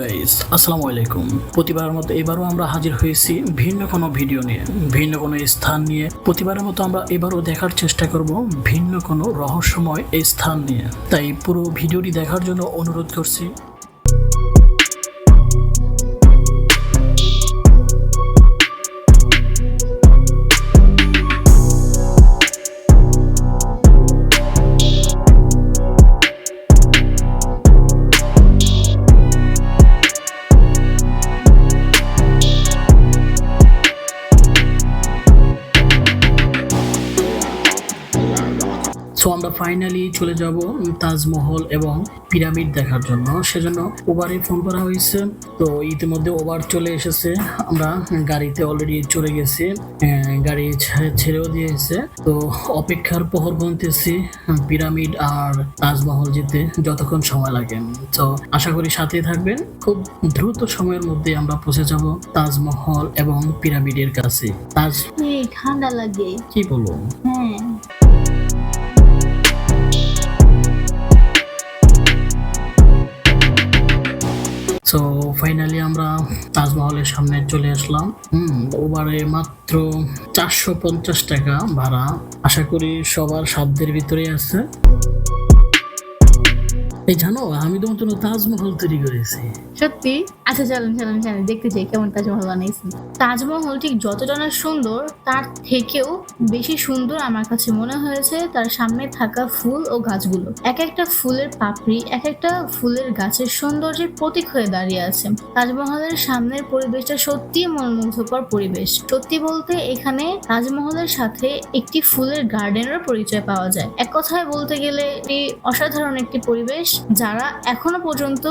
Guys আসসালামু আলাইকুম। প্রতিবারের মতো এবারও আমরা হাজির হয়েছি ভিন্ন কোনো ভিডিও নিয়ে, ভিন্ন কোনো স্থান নিয়ে। প্রতিবারের মতো আমরা এবারও দেখার চেষ্টা করব ভিন্ন কোনো রহস্যময় স্থান নিয়ে। তাই পুরো ভিডিওটি দেখার জন্য অনুরোধ করছি সো আমরা ফাইনালি চলে যাব তাজমহল এবং পিরামিড দেখার জন্য। সেজন্য ওভারে ফোন করা হয়েছে। তো ইতিমধ্যে ওভার চলে এসেছে। আমরা গাড়িতে অলরেডি চলে গেছি। গাড়ি ছেড়েও দিয়েছে। তো অপেক্ষার প্রহর গুনতেছি পিরামিড আর তাজমহল যেতে যতক্ষণ সময় লাগে। তো আশা করি সাথে থাকবেন। খুব দ্রুত সময়ের মধ্যে আমরা পৌঁছে যাব তাজমহল এবং পিরামিডের কাছে। তাজ ঠান্ডা লাগে। কি বলব? সো ফাইনালি আমরা তাজমহলের সামনে চলে আসলাম। হুম, ওবারে মাত্র চারশো পঞ্চাশ টাকা ভাড়া। আশা করি সবার সাধ্যের ভিতরেই আছে। এই জানো, আমি তোমার জন্য তাজমহল তৈরি করেছি। সত্যি? আচ্ছা চলেন চলেন চলেন, দেখতে চাই কেমন তাজমহল বানাইছেন তাজমহল ঠিক যতটা না সুন্দর, তার থেকেও বেশি সুন্দর আমার কাছে মনে হয়েছে তার সামনে থাকা ফুল ও গাছগুলো। এক একটা ফুলের পাপড়ি, এক একটা ফুলের গাছের সৌন্দর্যের প্রতীক হয়ে দাঁড়িয়ে আছে। তাজমহলের সামনের পরিবেশটা সত্যি মনোমুগ্ধকর পরিবেশ। সত্যি বলতে, এখানে তাজমহলের সাথে একটি ফুলের গার্ডেনের পরিচয় পাওয়া যায়। এক কথায় বলতে গেলে, এটি অসাধারণ একটি পরিবেশ। যারা এখনও পর্যন্ত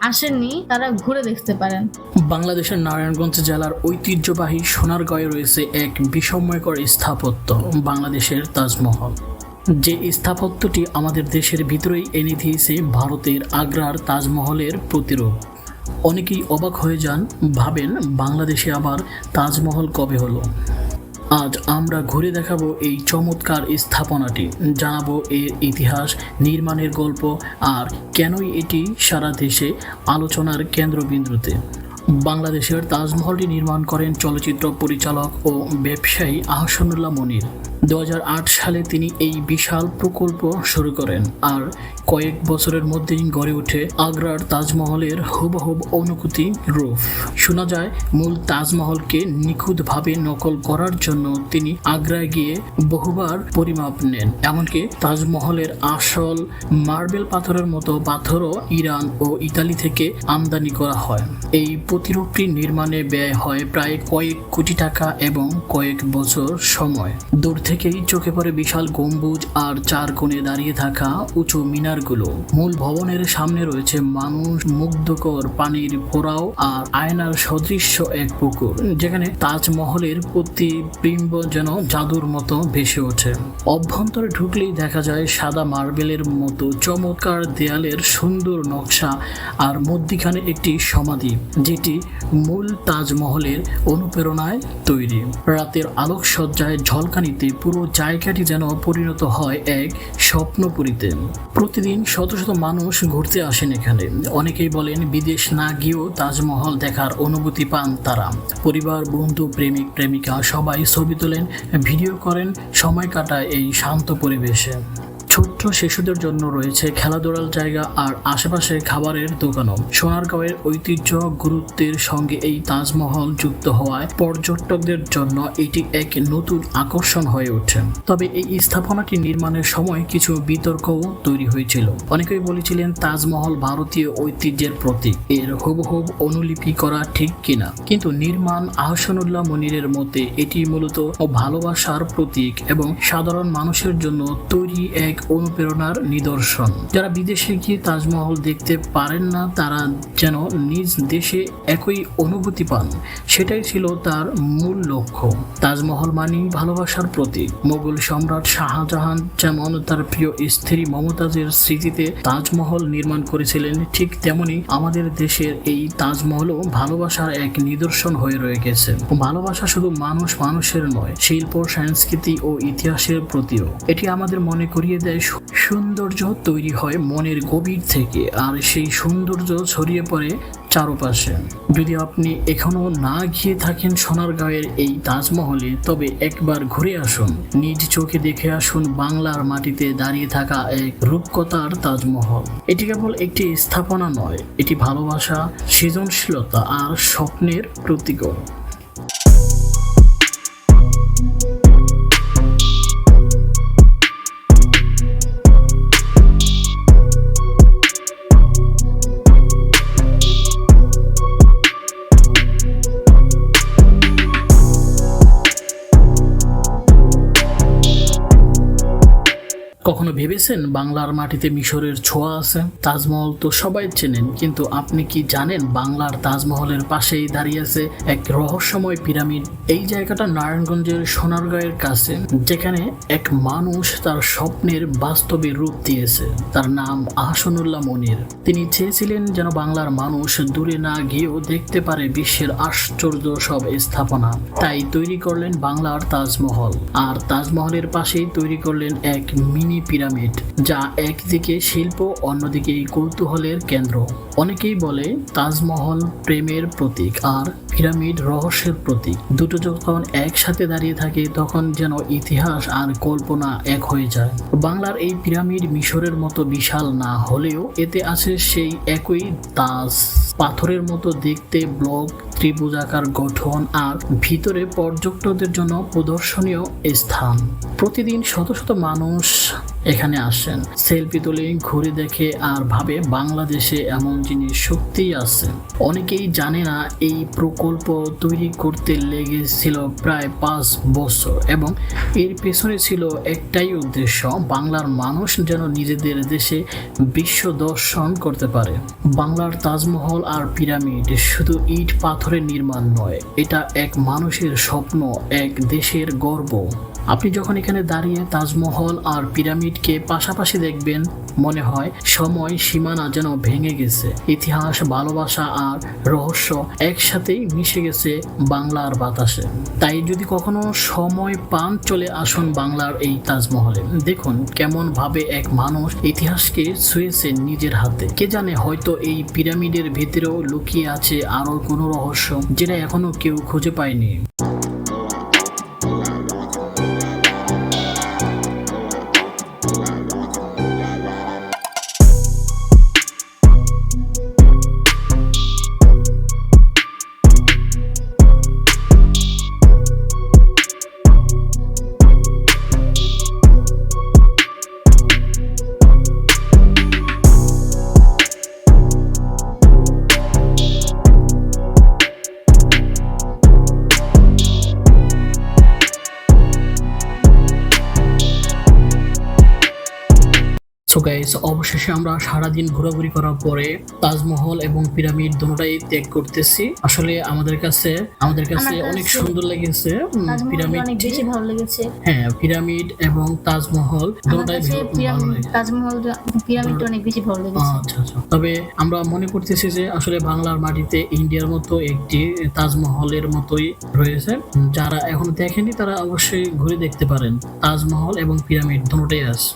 আসেননি, তারা ঘুরে দেখতে পারেন। বাংলাদেশের নারায়ণগঞ্জ জেলার ঐতিহ্যবাহী সোনারগাঁয়ে রয়েছে এক বিস্ময়কর স্থাপত্য, বাংলাদেশের তাজমহল। যে স্থাপত্যটি আমাদের দেশের ভিতরেই এনে দিয়েছে ভারতের আগ্রার তাজমহলের প্রতিরূপ। অনেকেই অবাক হয়ে যান, ভাবেন বাংলাদেশে আবার তাজমহল কবে হলো? আজ আমরা ঘুরে দেখাবো এই চমৎকার স্থাপনাটি। জানাব এর ইতিহাস, নির্মাণের গল্প আর কেনই এটি সারা দেশে আলোচনার কেন্দ্রবিন্দুতে। বাংলাদেশের তাজমহলটি নির্মাণ করেন চলচ্চিত্র পরিচালক ও ব্যবসায়ী আহসানুল্লাহ মনির। দু হাজার আট সালে তিনি এই বিশাল প্রকল্প শুরু করেন আর কয়েক বছরের মধ্যেই গড়ে ওঠে আগ্রার তাজমহলের হুবহুব অনুভূতি রূপ। শোনা যায়, মূল তাজমহলকে নিখুঁতভাবে নকল করার জন্য তিনি আগ্রায় গিয়ে বহুবার পরিমাপ নেন। এমনকি তাজমহলের আসল মার্বেল পাথরের মতো পাথরও ইরান ও ইতালি থেকে আমদানি করা হয়। এই প্রতিরূপটি নির্মাণে ব্যয় হয় প্রায় কয়েক কোটি টাকা এবং কয়েক বছর সময়। দূর থেকেই চোখে পড়ে বিশাল গম্বুজ আর চার কোণে দাঁড়িয়ে থাকা উঁচু মিনারগুলো। মূল ভবনের সামনে রয়েছে মানুষ, মুগ্ধকর পানির ফোড়াও আর আয়নার সদৃশ্য এক পুকুর, যেখানে তাজমহলের প্রতিবিম্ব যেন জাদুর মতো ভেসে ওঠে। অভ্যন্তরে ঢুকলেই দেখা যায় সাদা মার্বেলের মতো চমৎকার দেয়ালের সুন্দর নকশা আর মধ্যিখানে একটি সমাধি, যেটি মূল তাজমহলের অনুপ্রেরণায় তৈরি। রাতের আলোকসজ্জায় ঝলকানিতে পুরো জায়গাটি যেন পরিণত হয় এক স্বপ্নপুরীতে। প্রতিদিন শত শত মানুষ ঘুরতে আসেন এখানে। অনেকেই বলেন, বিদেশ না গিয়েও তাজমহল দেখার অনুভূতি পান তারা। পরিবার, বন্ধু, প্রেমিক, প্রেমিকা সবাই ছবি তোলেন, ভিডিও করেন, সময় কাটায় এই শান্ত পরিবেশে। ছোট্ট শিশুদের জন্য রয়েছে খেলাধুলার জায়গা আর আশেপাশে খাবারের দোকানও। সোনারগাঁওয়ের ঐতিহ্য গুরুত্বের সঙ্গে এই তাজমহল যুক্ত হওয়ায় পর্যটকদের জন্য এটি এক নতুন আকর্ষণ হয়ে ওঠে তবে এই স্থাপনাটি নির্মাণের সময় কিছু বিতর্কও তৈরি হয়েছিল। অনেকেই বলেছিলেন তাজমহল ভারতীয় ঐতিহ্যের প্রতীক। এর হুবহুব অনুলিপি করা ঠিক কিনা? কিন্তু নির্মাণ আহসানুল্লাহ মনিরের মতে, এটি মূলত ভালোবাসার প্রতীক এবং সাধারণ মানুষের জন্য তৈরি এক অনুপ্রেরণার নিদর্শন। যারা বিদেশে গিয়ে তাজমহল দেখতে পারেন না, তারা যেন নিজ দেশে একই অনুভূতি পান। সেটাই ছিল তার মূল লক্ষ্য। তাজমহল মানেই ভালোবাসার প্রতীক। মোগল সম্রাট শাহজাহান যেমন তার প্রিয় স্ত্রী মমতাজের স্মৃতিতে তাজমহল নির্মাণ করেছিলেন, ঠিক তেমনি আমাদের দেশের এই তাজমহলও ভালোবাসার এক নিদর্শন হয়ে রয়ে গেছে। ভালোবাসা শুধু মানুষ, মানুষের নয়, শিল্প, সংস্কৃতি ও ইতিহাসের প্রতিও। এটি আমাদের মনে করিয়ে দেয় সৌন্দর্য তৈরি হয় মনের গভীর থেকে, আর সেই সৌন্দর্য ছড়িয়ে পড়ে চারপাশে। যদি আপনি এখনও না গিয়ে থাকেন সোনার সোনারগাঁয়ের এই তাজমহলে, তবে একবার ঘুরে আসুন। নিজ চোখে দেখে আসুন বাংলার মাটিতে দাঁড়িয়ে থাকা এক রূপকথার তাজমহল। এটি কেবল একটি স্থাপনা নয়, এটি ভালোবাসা, সৃজনশীলতা আর স্বপ্নের প্রতীকও কখনো ভেবেছেন বাংলার মাটিতে মিশরের ছোঁয়া আছে? তাজমহল তো সবাই চেনেন, কিন্তু আপনি কি জানেন বাংলার তাজমহলের পাশেই দাঁড়িয়ে আছে এক রহস্যময় পিরামিড? এই জায়গাটা নারায়ণগঞ্জের সোনারগাঁয়ের কাছে, যেখানে এক মানুষ তার স্বপ্নের বাস্তবে রূপ দিয়েছে। তার নাম আহসানুল্লাহ মনির। তিনি চেয়েছিলেন যেন বাংলার মানুষ দূরে না গিয়েও দেখতে পারে বিশ্বের আশ্চর্য সব স্থাপনা। তাই তৈরি করলেন বাংলার তাজমহল। আর তাজমহলের পাশেই তৈরি করলেন এক মিনি পিরামিড, যা একদিকে শিল্প, অন্যদিকে কৌতূহলের কেন্দ্র। অনেকেই বলে তাজমহল প্রেমের প্রতীক আর পিরামিড রহস্যের প্রতীক। দুটো যখন একসাথে দাঁড়িয়ে থাকে, তখন যেন ইতিহাস আর কল্পনা এক হয়ে যায়। বাংলার এই পিরামিড মিশরের মতো বিশাল না হলেও এতে আছে সেই একই তাজ। পাথরের মতো দেখতে ব্লক ত্রিভুজাকার গঠন আর ভিতরে পর্যটকদের জন্য প্রদর্শনীয় স্থান। প্রতিদিন শত শত মানুষ এখানে আসেন। সেলফি তুলে ঘুরে দেখে আর ভাবে বাংলাদেশে এমন জিনিস সত্যিই আছে। অনেকেই জানে না এই প্রকল্প তৈরি করতে লেগেছিল প্রায় পাঁচ বছর এবং এর পেছনে ছিল একটাই উদ্দেশ্য, বাংলার মানুষ যেন নিজেদের দেশে বিশ্ব দর্শন করতে পারে। বাংলার তাজমহল আর পিরামিড শুধু ইট পাথরের নির্মাণ নয়, এটা এক মানুষের স্বপ্ন, এক দেশের গর্ব। আপনি যখন এখানে দাঁড়িয়ে তাজমহল আর পিরামিডকে পাশাপাশি দেখবেন, মনে হয় সময় সীমানা যেন ভেঙে গেছে। ইতিহাস, ভালোবাসা আর রহস্য একসাথেই মিশে গেছে বাংলার বাতাসে। তাই যদি কখনো সময় পান, চলে আসুন বাংলার এই তাজমহলে। দেখুন কেমন ভাবে এক মানুষ ইতিহাসকে ছুঁয়েছে নিজের হাতে। কে জানে হয়তো এই পিরামিডের ভেতরেও লুকিয়ে আছে আরও কোনো রহস্য যেটা এখনও কেউ খুঁজে পায়নি। সো গাইস অবশেষে আমরা সারাদিন ঘোরাঘুরি করার পরে তাজমহল এবং পিরামিড দুটোটাই ত্যাগ করতেছি। আসলে আমাদের কাছে আমাদের কাছে অনেক সুন্দর লেগেছে তাজমহল অনেক বেশি ভালো লেগেছে। হ্যাঁ পিরামিড এবং তাজমহল দুটোটাই ভালো লেগেছে। তাজমহল পিরামিডটা অনেক বেশি ভালো লেগেছে। আচ্ছা আচ্ছা। তবে আমরা মনে করতেছি যে আসলে বাংলার মাটিতে ইন্ডিয়ার মতো একটি তাজমহলের মতোই রয়েছে। যারা এখন দেখেনি তারা অবশ্যই ঘুরে দেখতে পারেন। তাজমহল এবং পিরামিড দুটোটাই আছে।